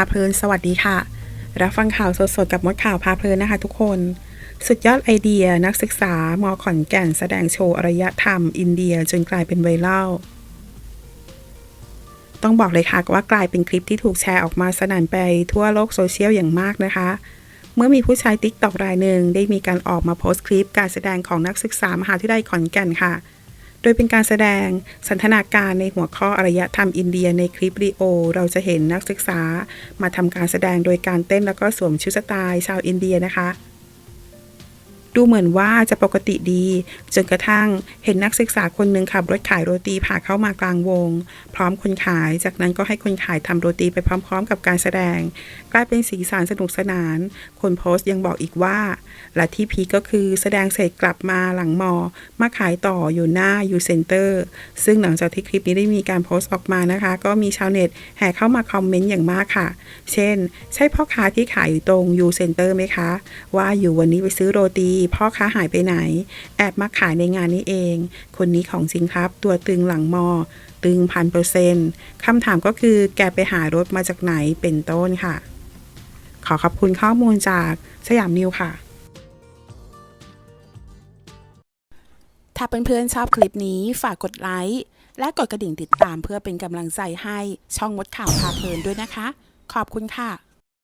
าเพลิน สวัสดีค่ะ รับฟังข่าวสดๆ กับมดข่าวพาเพลินนะคะทุกคน สุดยอดไอเดียนักศึกษามขอนแก่นแสดงโชว์อารยธรรม อินเดียจนกลายเป็นไวรัลต้องบอกเลยค่ะว่ากลายเป็นคลิปที่ถูกแชร์ออกมาสนั่นไปทั่วโลกโซเชียลอย่างมากนะคะ เมื่อมีผู้ใช้ติ๊กตอกรายหนึ่งได้มีการออกมาโพสต์คลิปการแสดงของนักศึกษามหาวิทยาลัยขอนแก่นค่ะ โดยเป็นการแสดงสันทนาการในหัวข้ออารยธรรมอินเดียในคลิปวิดีโอ เราจะเห็นนักศึกษามาทำการแสดงโดยการเต้นแล้วก็สวมชุดสไตล์ชาวอินเดียนะคะ ดูเหมือนว่าจะปกติดี จนกระทั่งเห็นนักศึกษาคนหนึ่งขับรถขายโรตีผ่าเข้ามากลางวง พร้อมคนขาย จากนั้นก็ให้คนขายทำโรตีไปพร้อม ๆ กับการแสดง กลายเป็นสีสันสนุกสนาน คนโพสต์ยังบอกอีกว่า และที่พีก็คือแสดงเสร็จกลับมาหลังมอ มาขายต่ออยู่หน้ายูเซนเตอร์ ซึ่งหลังจากที่คลิปนี้ได้มีการโพสต์ออกมานะคะ ก็มีชาวเน็ตแห่เข้ามาคอมเมนต์อย่างมากค่ะ เช่น ใช่พ่อค้าที่ขายอยู่ตรงยูเซนเตอร์ไหมคะ ว่าอยู่วันนี้ไปซื้อโรตีพ่อค้าหายไปไหน แอบมาขายในงานนี้เอง คนนี้ของจริงครับ ตัวตึงหลังมอ ตึงพันเปอร์เซ็นต์คำถามก็คือแกไปหารถมาจากไหนเป็นต้นค่ะ ขอขอบคุณข้อมูลจากสยามนิวค่ะถ้าเพื่อนๆชอบคลิปนี้ฝากกดไลค์และกดกระดิ่งติดตามเพื่อเป็นกำลังใจให้ช่องมดข่าวพาเพลินด้วยนะคะ ขอบคุณค่ะ